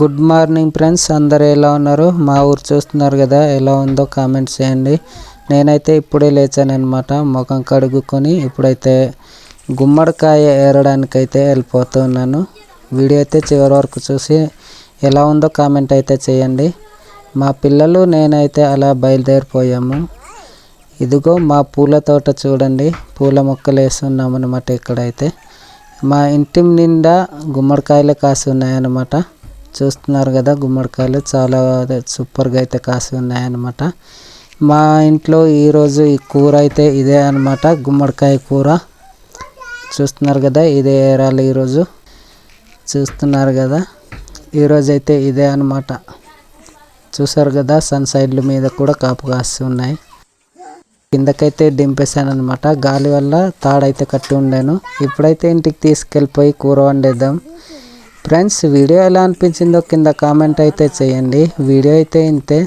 Good morning friends అందరు ఎలా ఉన్నారు? మా ఊరు చూస్తున్నారు కదా ఎలా ఉందో కామెంట్స్ చేయండి. నేనైతే ఇప్పుడే లేచాను అనమాట ముఖం కడుగుకొని ఇప్పుడైతే గుమ్మడికాయ ఏరడానికైతే వెళ్ళిపోతున్నాను వీడియో అయితే చివరి వరకు చూసి ఎలా ఉందో కామెంట్ అయితే చేయండి. మా పిల్లలు నేనైతే అలా బయలుదేరిపోయాము. ఇదిగో మా పూల తోట చూడండి పూల మొక్కలు వేస్తున్నాం అనమాట ఇక్కడైతే. మా ఇంటి నిండా గుమ్మడికాయలు కాసి ఉన్నాయన్నమాట. చూస్తున్నారు కదా గుమ్మడికాయలు. చాలా సూపర్గా అయితే కాసి ఉన్నాయన్నమాట. మా ఇంట్లో ఈరోజు ఈ కూర అయితే ఇదే అనమాట గుమ్మడికాయ కూర. చూస్తున్నారు కదా ఇదే ఏరాలి ఈరోజు. చూస్తున్నారు కదా ఈరోజు అయితే ఇదే అనమాట చూసారు కదా సన్ సైడ్ల మీద కూడా కాపు కాసి ఉన్నాయి. కిందకైతే దింపేశాను అనమాట గాలి వల్ల తాడైతే కట్టి ఉండాను. ఇప్పుడైతే ఇంటికి తీసుకెళ్ళిపోయి కూర వండేద్దాం. ఫ్రెండ్స్ వీడియో ఎలా అనిపించిందో కింద కామెంట్ అయితే చేయండి. వీడియో అయితే ఇంతే.